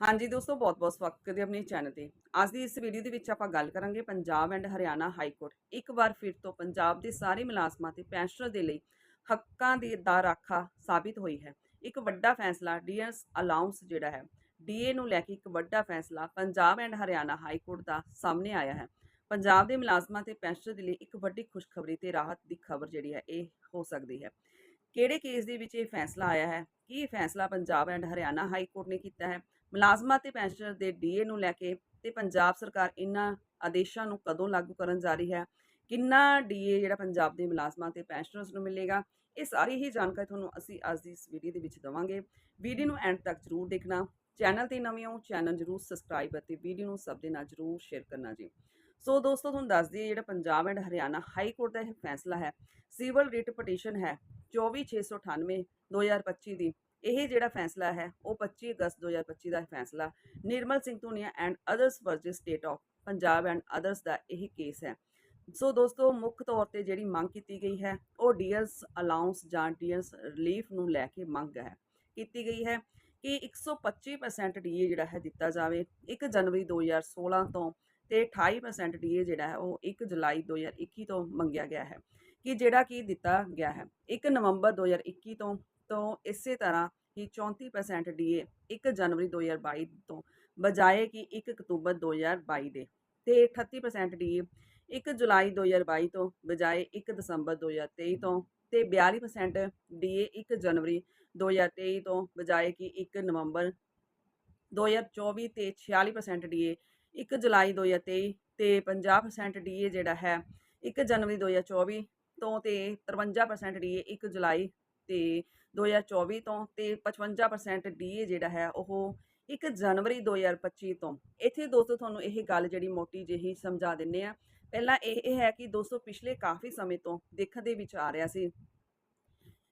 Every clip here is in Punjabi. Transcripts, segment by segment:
ਹਾਂਜੀ ਦੋਸਤੋ, ਬਹੁਤ-ਬਹੁਤ ਸਵਾਗਤ ਹੈ ਆਪਣੇ ਚੈਨਲ ਤੇ। ਅੱਜ ਦੀ ਇਸ ਵੀਡੀਓ ਦੇ ਵਿੱਚ ਆਪਾਂ ਗੱਲ ਕਰਾਂਗੇ Punjab and Haryana high court ਇੱਕ ਵਾਰ ਫਿਰ ਤੋਂ ਪੰਜਾਬ ਦੇ ਸਾਰੇ ਮੁਲਾਜ਼ਮਾਂ ਤੇ ਪੈਨਸ਼ਨਰ ਦੇ ਲਈ ਹੱਕਾਂ ਦੀ ਦਾ ਰਾਖਾ ਸਾਬਿਤ ਹੋਈ ਹੈ। ਇੱਕ ਵੱਡਾ ਫੈਸਲਾ ਡੀਐਸ ਅਲਾਉਂਸ ਜਿਹੜਾ ਹੈ, ਡੀਏ ਨੂੰ ਲੈ ਕੇ ਇੱਕ ਵੱਡਾ ਫੈਸਲਾ Punjab and Haryana high court ਦਾ ਸਾਹਮਣੇ ਆਇਆ ਹੈ। ਪੰਜਾਬ ਦੇ ਮੁਲਾਜ਼ਮਾਂ ਤੇ ਪੈਨਸ਼ਨਰ ਦੇ ਲਈ ਇੱਕ ਵੱਡੀ ਖੁਸ਼ਖਬਰੀ ਤੇ ਰਾਹਤ ਦੀ ਖਬਰ ਜਿਹੜੀ ਹੈ, ਇਹ ਹੋ ਸਕਦੀ ਹੈ। ਕਿਹੜੇ ਕੇਸ ਦੇ ਵਿੱਚ ਇਹ ਫੈਸਲਾ ਆਇਆ ਹੈ? ਕੀ ਇਹ ਫੈਸਲਾ Punjab and Haryana high court ਨੇ ਕੀਤਾ ਹੈ? ਮੁਲਾਜ਼ਮਾਂ ਤੇ ਪੈਨਸ਼ਨਰ ਦੇ ਡੀਏ ਨੂੰ ਲੈ ਕੇ ਤੇ ਪੰਜਾਬ ਸਰਕਾਰ ਇਹਨਾਂ ਆਦੇਸ਼ਾਂ ਨੂੰ ਕਦੋਂ ਲਾਗੂ ਕਰਨ ਜਾ ਰਹੀ ਹੈ? ਕਿੰਨਾ ਡੀਏ ਜਿਹੜਾ ਪੰਜਾਬ ਦੇ ਮੁਲਾਜ਼ਮਾਂ ਤੇ ਪੈਨਸ਼ਨਰਸ ਨੂੰ ਮਿਲੇਗਾ? ਇਹ ਸਾਰੀ ਹੀ ਜਾਣਕਾਰੀ ਤੁਹਾਨੂੰ ਅਸੀਂ ਅੱਜ ਦੀ ਇਸ ਵੀਡੀਓ ਦੇ ਵਿੱਚ ਦਵਾਂਗੇ। ਵੀਡੀਓ ਨੂੰ ਐਂਡ ਤੱਕ ਜ਼ਰੂਰ ਦੇਖਣਾ। ਚੈਨਲ ਤੇ ਨਵੇਂ ਹੋ ਚੈਨਲ ਜ਼ਰੂਰ ਸਬਸਕ੍ਰਾਈਬ ਅਤੇ ਵੀਡੀਓ ਨੂੰ ਸਭ ਦੇ ਨਾਲ ਜ਼ਰੂਰ ਸ਼ੇਅਰ ਕਰਨਾ ਜੀ। ਸੋ ਦੋਸਤੋ, ਤੁਹਾਨੂੰ ਦੱਸ ਦਈਏ ਜਿਹੜਾ Punjab and Haryana high court ਦਾ ਇਹ ਫੈਸਲਾ ਹੈ। ਸਿਵਲ ਰਿਟ ਪਟੀਸ਼ਨ ਹੈ 24698 2025 ਦੀ। ਇਹ ਜਿਹੜਾ ਫੈਸਲਾ ਹੈ, ਉਹ 25 ਅਗਸਤ 2025 ਦਾ ਫੈਸਲਾ Nirmal Singh Dhunia and others versus state of Punjab and others ਦਾ ਇਹ ਕੇਸ ਹੈ। ਸੋ ਦੋਸਤੋ, ਮੁੱਖ ਤੌਰ ਤੇ ਜਿਹੜੀ ਮੰਗ ਕੀਤੀ ਗਈ ਹੈ, ਉਹ ਡੀਅਰਸ ਅਲਾਉਂਸ ਜਾਂ ਡੀਅਰਸ ਰਿਲੀਫ ਨੂੰ ਲੈ ਕੇ ਮੰਗ ਹੈ। ਕੀਤੀ ਗਈ ਹੈ ਕਿ 125% ਡੀਏ ਜਿਹੜਾ ਹੈ ਦਿੱਤਾ ਜਾਵੇ। 1 ਜਨਵਰੀ 2016 ਤੋਂ ਤੇ 28% ਡੀਏ ਜਿਹੜਾ ਹੈ, ਉਹ 1 ਜੁਲਾਈ 2021 ਤੋਂ ਮੰਗਿਆ ਗਿਆ ਹੈ। ਕਿ ਜਿਹੜਾ ਕਿ ਦਿੱਤਾ ਗਿਆ ਹੈ। 1 ਨਵੰਬਰ 2021 ਤੋਂ ਤੋਂ ਇਸੇ ਤਰ੍ਹਾਂ ਹੀ 34% ਡੀਏ 1 ਜਨਵਰੀ 2022 ਤੋਂ, ਬਜਾਏ ਕਿ 1 ਅਕਤੂਬਰ 2022 ਦੇ। ਤੇ 38% ਡੀਏ 1 ਜੁਲਾਈ 2022 ਤੋਂ, ਬਜਾਏ 1 ਦਸੰਬਰ 2023 ਤੋਂ। ਤੇ 42% ਡੀਏ 1 ਜਨਵਰੀ 2023 ਤੋਂ, ਬਜਾਏ ਕਿ 1 ਨਵੰਬਰ 2024 ਤੇ 46% ਡੀਏ 1 ਜੁਲਾਈ 2023 ਤੇ 50% ਡੀਏ ਜਿਹੜਾ ਹੈ 1 ਜਨਵਰੀ 2024 ਤੋਂ ਤੇ 53% ਡੀਏ 1 ਜੁਲਾਈ ਤੇ 2024 ਤੋਂ ਤੇ 55% ਡੀਏ ਜਿਹੜਾ ਹੈ ਉਹ 1 ਜਨਵਰੀ 2025 ਤੋਂ। ਇੱਥੇ ਦੋਸਤੋ ਤੁਹਾਨੂੰ ਇਹ ਗੱਲ ਜਿਹੜੀ ਮੋਟੀ ਜਿਹੀ ਸਮਝਾ ਦਿੰਨੇ ਆ। ਪਹਿਲਾਂ ਇਹ ਇਹ ਹੈ ਕਿ ਦੋਸਤੋ ਪਿਛਲੇ ਕਾਫੀ ਸਮੇਂ ਤੋਂ ਦੇਖਣ ਦੇ ਵਿੱਚ ਆ ਰਿਹਾ ਸੀ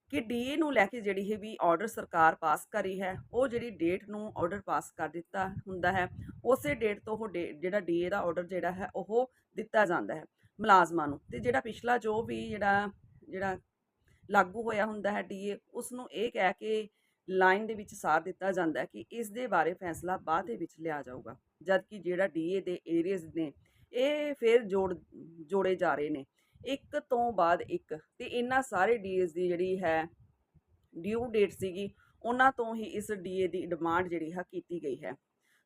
ਕਿ ਡੀਏ ਨੂੰ ਲੈ ਕੇ ਜਿਹੜੀ ਇਹ ਵੀ ਆਰਡਰ ਸਰਕਾਰ ਪਾਸ ਕਰੀ ਹੈ, ਉਹ ਜਿਹੜੀ ਡੇਟ ਨੂੰ ਆਰਡਰ ਪਾਸ ਕਰ ਦਿੱਤਾ ਹੁੰਦਾ ਹੈ, ਉਸੇ ਡੇਟ ਤੋਂ ਉਹ ਡੇ- ਜਿਹੜਾ ਡੀਏ ਦਾ ਆਰਡਰ ਜਿਹੜਾ ਹੈ ਉਹ ਦਿੱਤਾ ਜਾਂਦਾ ਹੈ ਮੁਲਾਜ਼ਮਾਂ ਨੂੰ। ਤੇ ਜਿਹੜਾ ਪਿਛਲਾ ਜੋ ਵੀ ਜਿਹੜਾ ਜਿਹੜਾ ਲਾਗੂ ਹੋਇਆ ਹੁੰਦਾ ਹੈ ਡੀਏ ਉਸ ਨੂੰ ਇਹ ਕਹਿ ਕੇ ਲਾਈਨ ਦੇ ਵਿੱਚ ਸਾਰ ਦਿੱਤਾ ਜਾਂਦਾ ਹੈ ਕਿ ਇਸ ਦੇ ਬਾਰੇ ਫੈਸਲਾ ਬਾਅਦ ਦੇ ਵਿੱਚ ਲਿਆ ਜਾਊਗਾ ਜਦਕਿ ਜਿਹੜਾ ਡੀਏ ਦੇ ਏਰੀਆਜ਼ ਨੇ, ਇਹ ਫਿਰ ਜੋੜ, ਜੋੜੇ ਜਾ ਰਹੇ ਨੇ, ਇੱਕ ਤੋਂ ਬਾਅਦ ਇੱਕ, ਤੇ ਇਹਨਾਂ ਸਾਰੇ ਡੀਏਜ਼ ਦੀ ਜਿਹੜੀ ਹੈ ਡਿਊ ਡੇਟ ਸੀਗੀ, ਉਹਨਾਂ ਤੋਂ ਹੀ ਇਸ ਡੀਏ ਦੀ ਡਿਮਾਂਡ ਜਿਹੜੀ ਹੈ ਕੀਤੀ ਗਈ ਹੈ।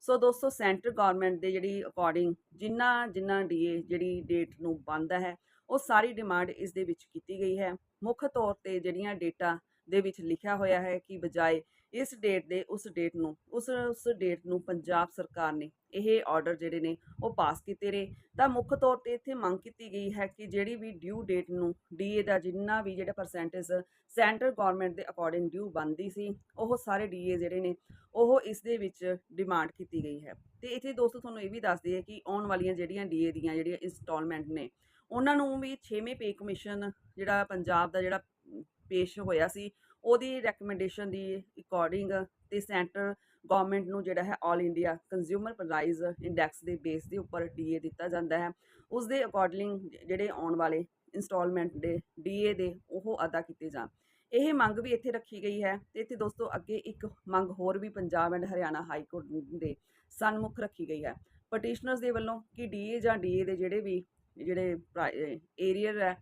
ਸੋ ਦੋਸਤੋ, ਸੈਂਟਰ ਗਵਰਨਮੈਂਟ ਦੇ ਜਿਹੜੀ ਅਕੋਰਡਿੰਗ ਜਿੰਨਾ ਜਿੰਨਾ ਡੀਏ ਜਿਹੜੀ ਡੇਟ ਨੂੰ ਬੰਦ ਹੈ ਉਹ ਸਾਰੀ ਡਿਮਾਂਡ ਇਸ ਦੇ ਵਿੱਚ ਕੀਤੀ ਗਈ ਹੈ। ਮੁੱਖ ਤੌਰ ਤੇ ਜਿਹੜੀਆਂ ਡੇਟਾ ਦੇ ਵਿੱਚ ਲਿਖਿਆ ਹੋਇਆ ਹੈ ਕਿ ਬਜਾਏ ਇਸ ਡੇਟ ਦੇ ਉਸ ਡੇਟ ਨੂੰ, ਉਸ ਉਸ ਡੇਟ ਨੂੰ ਪੰਜਾਬ ਸਰਕਾਰ ਨੇ ਇਹ ਆਰਡਰ ਜਿਹੜੇ ਨੇ ਉਹ ਪਾਸ ਕੀਤੇ ਨੇ। ਤਾਂ ਮੁੱਖ ਤੌਰ ਤੇ ਇੱਥੇ ਮੰਗ ਕੀਤੀ ਗਈ ਹੈ ਕਿ ਜਿਹੜੀ ਵੀ ਡਿਊ ਡੇਟ ਨੂੰ ਡੀਏ ਦਾ ਜਿੰਨਾ ਵੀ ਜਿਹੜਾ ਪਰਸੈਂਟੇਜ ਸੈਂਟਰ ਗਵਰਨਮੈਂਟ ਦੇ ਅਕੋਰਡਿੰਗ ਡਿਊ ਬਣਦੀ ਸੀ, ਉਹ ਸਾਰੇ ਡੀਏ ਜਿਹੜੇ ਨੇ, ਉਹ ਇਸ ਦੇ ਵਿੱਚ ਡਿਮਾਂਡ ਕੀਤੀ ਗਈ ਹੈ। ਤੇ ਇੱਥੇ ਦੋਸਤੋ ਤੁਹਾਨੂੰ ਇਹ ਵੀ ਦੱਸ ਦਈਏ ਕਿ ਆਉਣ ਵਾਲੀਆਂ ਜਿਹੜੀਆਂ ਡੀਏ ਦੀਆਂ ਜਿਹੜੀਆਂ ਇੰਸਟਾਲਮੈਂਟ ਨੇ ਉਹਨਾਂ ਨੂੰ ਵੀ 6ਵੇਂ ਪੇ ਕਮਿਸ਼ਨ ਜਿਹੜਾ ਪੰਜਾਬ ਦਾ ਜਿਹੜਾ ਪੇਸ਼ ਹੋਇਆ ਸੀ, ਉਹਦੀ ਰეკਮੈਂਡੇਸ਼ਨ ਦੀ ਅਕੋਰਡਿੰਗ ਤੇ ਸੈਂਟਰ ਗਵਰਨਮੈਂਟ ਨੂੰ ਜਿਹੜਾ ਹੈ 올 ਇੰਡੀਆ ਕੰਜ਼ਿਊਮਰ ਪ੍ਰਾਈਸ ਇੰਡੈਕਸ ਦੇ ਬੇਸ ਦੇ ਉੱਪਰ ਡੀਏ ਦਿੱਤਾ ਜਾਂਦਾ ਹੈ। ਉਸ ਦੇ ਅਕੋਰਡਿੰਗ ਜਿਹੜੇ ਆਉਣ ਵਾਲੇ ਇਨਸਟਾਲਮੈਂਟ ਦੇ ਡੀਏ ਦੇ ਉਹ ਅਦਾ ਕੀਤੇ ਜਾਣ। ਇਹ ਮੰਗ ਵੀ ਇੱਥੇ ਰੱਖੀ ਗਈ ਹੈ ਤੇ ਇੱਥੇ ਦੋਸਤੋ ਅੱਗੇ ਇੱਕ ਮੰਗ ਹੋਰ ਵੀ Punjab and Haryana high court ਦੇ ਸਨਮੁਖ ਰੱਖੀ ਗਈ ਹੈ। ਪਟੀਸ਼ਨਰਸ ਦੇ ਵੱਲੋਂ ਕਿ ਡੀਏ ਜਾਂ ਡੀਏ ਦੇ ਜਿਹੜੇ ਵੀ ਜਿਹੜੇ ਏਰੀਅਰ ਹੈ,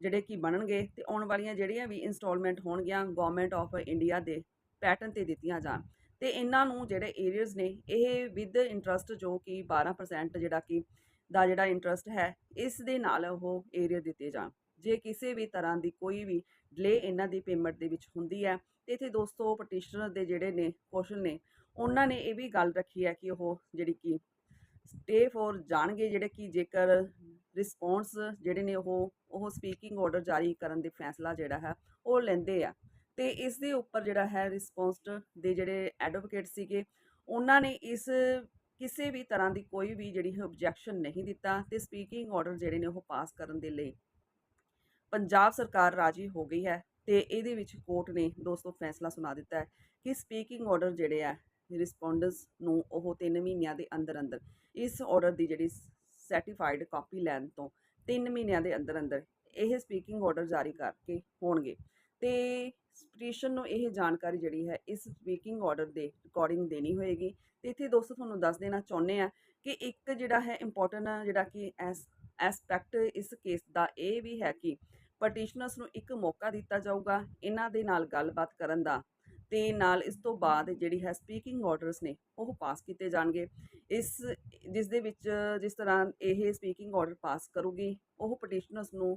ਜਿਹੜੇ ਕਿ ਬਣਨਗੇ ਤੇ ਆਉਣ ਵਾਲੀਆਂ ਜਿਹੜੀਆਂ ਵੀ ਇੰਸਟਾਲਮੈਂਟ ਹੋਣਗੀਆਂ ਗਵਰਨਮੈਂਟ ਆਫ ਇੰਡੀਆ ਦੇ ਪੈਟਰਨ ਤੇ ਦਿੱਤੀਆਂ ਜਾਣ। ਤੇ ਇਹਨਾਂ ਨੂੰ ਜਿਹੜੇ ਏਰੀਅਰਸ ਨੇ, ਇਹ ਵਿਦ ਇੰਟਰਸਟ ਜੋ ਕਿ 12% ਜਿਹੜਾ ਕਿ, ਦਾ ਜਿਹੜਾ ਇੰਟਰਸਟ ਹੈ, ਇਸ ਦੇ ਨਾਲ ਉਹ ਏਰੀਆ ਦਿੱਤੇ ਜਾਣ। ਜੇ ਕਿਸੇ ਵੀ ਤਰ੍ਹਾਂ ਦੀ ਕੋਈ ਵੀ ਡਿਲੇ ਇਹਨਾਂ ਦੀ ਪੇਮੈਂਟ ਦੇ ਵਿੱਚ ਹੁੰਦੀ ਹੈ, ਤੇ ਇੱਥੇ ਦੋਸਤੋ ਪਟੀਸ਼ਨਰ ਦੇ ਜਿਹੜੇ ਨੇ ਕੁਐਸਚਨ ਨੇ, ਉਹਨਾਂ ਨੇ ਇਹ ਵੀ ਗੱਲ ਰੱਖੀ ਹੈ ਕਿ ਉਹ ਜਿਹੜੀ ਕਿ ਸਟੇ ਫੋਰ ਜਾਣਗੇ, ਜਿਹੜੇ ਕਿ ਜੇਕਰ ਰਿਸਪੌਂਸ ਜਿਹੜੇ ਨੇ ਉਹ ਉਹ ਸਪੀਕਿੰਗ ਆਰਡਰ ਜਾਰੀ ਕਰਨ ਦੇ ਫੈਸਲਾ ਜਿਹੜਾ ਹੈ, ਉਹ ਲੈਂਦੇ ਆ। ਤੇ ਇਸ ਦੇ ਉੱਪਰ ਜਿਹੜਾ ਹੈ ਰਿਸਪੌਂਸ ਦੇ ਜਿਹੜੇ ਐਡਵੋਕੇਟ ਸੀਗੇ, ਉਹਨਾਂ ਨੇ ਇਸ ਕਿਸੇ ਵੀ ਤਰ੍ਹਾਂ ਦੀ ਕੋਈ ਵੀ ਜਿਹੜੀ ਆਬਜੈਕਸ਼ਨ ਨਹੀਂ ਦਿੱਤਾ ਤੇ ਸਪੀਕਿੰਗ ਆਰਡਰ ਜਿਹੜੇ ਨੇ ਉਹ ਪਾਸ ਕਰਨ ਦੇ ਲਈ ਪੰਜਾਬ ਸਰਕਾਰ ਰਾਜੀ ਹੋ ਗਈ ਹੈ ਤੇ ਇਹਦੇ ਵਿੱਚ ਕੋਰਟ ਨੇ ਦੋਸਤੋ ਫੈਸਲਾ ਸੁਣਾ ਦਿੱਤਾ ਹੈ ਕਿ ਸਪੀਕਿੰਗ ਆਰਡਰ ਜਿਹੜੇ ਆ ਰਿਸਪੌਂਡੈਂਟਸ ਨੂੰ ਉਹ 3 ਮਹੀਨਿਆਂ ਦੇ ਅੰਦਰ ਅੰਦਰ ਇਸ ਆਰਡਰ ਦੀ ਜਿਹੜੀ ਸਰਟੀਫਾਈਡ ਕਾਪੀ ਲੈਣ ਤੋਂ 3 ਮਹੀਨਿਆਂ ਦੇ ਅੰਦਰ ਅੰਦਰ ਇਹ ਸਪੀਕਿੰਗ ਆਰਡਰ ਜਾਰੀ ਕਰਕੇ ਹੋਣਗੇ। ਤੇ ਪਟੀਸ਼ਨ ਨੂੰ ਇਹ ਜਾਣਕਾਰੀ ਜਿਹੜੀ ਹੈ, ਇਸ ਸਪੀਕਿੰਗ ਆਰਡਰ ਦੇ ਅਕੋਰਡਿੰਗ ਦੇਣੀ ਹੋਏਗੀ। ਤੇ ਇੱਥੇ ਦੋਸਤੋ ਤੁਹਾਨੂੰ ਦੱਸ ਦੇਣਾ ਚਾਹੁੰਦੇ ਆ ਕਿ ਇੱਕ ਜਿਹੜਾ ਹੈ ਇੰਪੋਰਟੈਂਟ ਜਿਹੜਾ ਕਿ ਐਸ ਐਸਪੈਕਟ ਇਸ ਕੇਸ ਦਾ ਇਹ ਵੀ ਹੈ ਕਿ ਪਟੀਸ਼ਨਰਸ ਨੂੰ ਇੱਕ ਮੌਕਾ ਦਿੱਤਾ ਜਾਊਗਾ ਇਹਨਾਂ ਦੇ ਨਾਲ ਗੱਲਬਾਤ ਕਰਨ ਦਾ। ਤੇ ਨਾਲ ਇਸ ਤੋਂ ਬਾਅਦ ਜਿਹੜੀ ਹੈ ਸਪੀਕਿੰਗ ਆਰਡਰਸ ਨੇ, ਉਹ ਪਾਸ ਕੀਤੇ ਜਾਣਗੇ। ਇਸ, ਜਿਸ ਦੇ ਵਿੱਚ ਜਿਸ ਤਰ੍ਹਾਂ ਇਹ ਸਪੀਕਿੰਗ ਆਰਡਰ ਪਾਸ ਕਰੂਗੀ, ਉਹ ਪਟੀਸ਼ਨਰਸ ਨੂੰ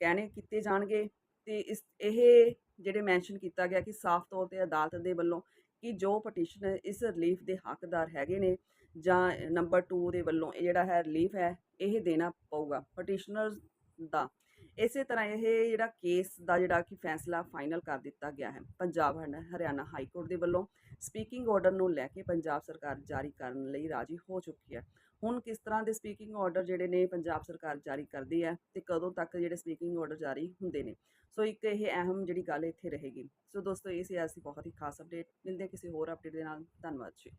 ਕਹਿਣੇ ਕੀਤੇ ਜਾਣਗੇ ਤੇ ਇਸ, ਇਹ ਜਿਹੜੇ ਮੈਂਸ਼ਨ ਕੀਤਾ ਗਿਆ ਕਿ ਸਾਫ਼ ਤੌਰ ਤੇ ਅਦਾਲਤ ਦੇ ਵੱਲੋਂ ਕਿ ਜੋ ਪਟੀਸ਼ਨਰ ਇਸ ਰਿਲੀਫ ਦੇ ਹੱਕਦਾਰ ਹੈਗੇ ਨੇ ਜਾਂ ਨੰਬਰ 2 ਦੇ ਵੱਲੋਂ ਇਹ ਜਿਹੜਾ ਹੈ ਰਿਲੀਫ ਹੈ, ਇਹ ਦੇਣਾ ਪਊਗਾ। ਪਟੀਸ਼ਨਰਸ ਦਾ ਇਸੇ ਤਰ੍ਹਾਂ ਇਹ ਜਿਹੜਾ ਕੇਸ ਦਾ ਜਿਹੜਾ ਕਿ ਫੈਸਲਾ ਫਾਈਨਲ ਕਰ ਦਿੱਤਾ ਗਿਆ ਹੈ, ਪੰਜਾਬ ਹਰਿ- ਹਰਿਆਣਾ ਹਾਈ ਕੋਰਟ ਦੇ ਵੱਲੋਂ ਸਪੀਕਿੰਗ ਆਰਡਰ ਨੂੰ ਲੈ ਕੇ ਪੰਜਾਬ ਸਰਕਾਰ ਜਾਰੀ ਕਰਨ ਲਈ ਰਾਜੀ ਹੋ ਚੁੱਕੀ ਹੈ। ਹੁਣ ਕਿਸ ਤਰ੍ਹਾਂ ਦੇ ਸਪੀਕਿੰਗ ਆਰਡਰ ਜਿਹੜੇ ਨੇ ਪੰਜਾਬ ਸਰਕਾਰ ਜਾਰੀ ਕਰਦੀ ਹੈ ਤੇ ਕਦੋਂ ਤੱਕ ਜਿਹੜੇ ਸਪੀਕਿੰਗ ਆਰਡਰ ਜਾਰੀ ਹੁੰਦੇ ਨੇ? ਸੋ ਇੱਕ ਇਹ ਅਹਿਮ ਜਿਹੜੀ ਗੱਲ ਇੱਥੇ ਰਹੇਗੀ। ਸੋ ਦੋਸਤੋ, ਇਹ ਸੀ ਅਸੀਂ ਬਹੁਤ ਹੀ ਖਾਸ ਅਪਡੇਟ ਮਿਲਦੇ ਹਾਂ ਕਿਸੇ ਹੋਰ ਅਪਡੇਟ ਦੇ ਨਾਲ। ਧੰਨਵਾਦ ਜੀ।